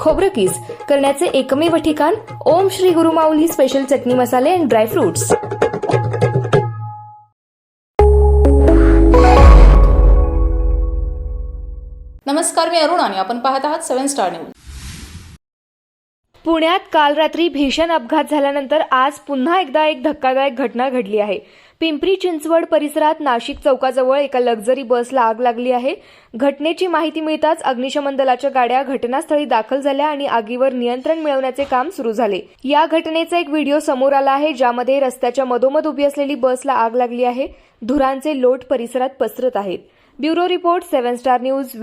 खोबरं किस करण्याचे एकमेव ठिकाण ओम श्री गुरुमाऊली स्पेशल चटणी मसाले अँड ड्रायफ्रुट्स नमस्कार मी अरुण आणि आपण पाहत आहात सेव्हन स्टार न्यूज पुण्यात काल रात्री भीषण अपघात झाल्यानंतर आज पुन्हा एकदा एक धक्कादायक घटना घडली आहे. पिंपरी चिंचवड परिसरात नाशिक चौकाजवळ एका लक्झरी बसला आग लागली आहे. घटनेची माहिती मिळताच अग्निशमन दलाच्या गाड्या घटनास्थळी दाखल झाल्या आणि आगीवर नियंत्रण मिळवण्याचे काम सुरू झाले. या घटनेचा एक व्हिडिओ समोर आला आहे ज्यामध्ये रस्त्याच्या मधोमध उभी असलेली बसला आग लागली आहे. धुरांचे लोट परिसरात पसरत आहेत. Bureau report seven star news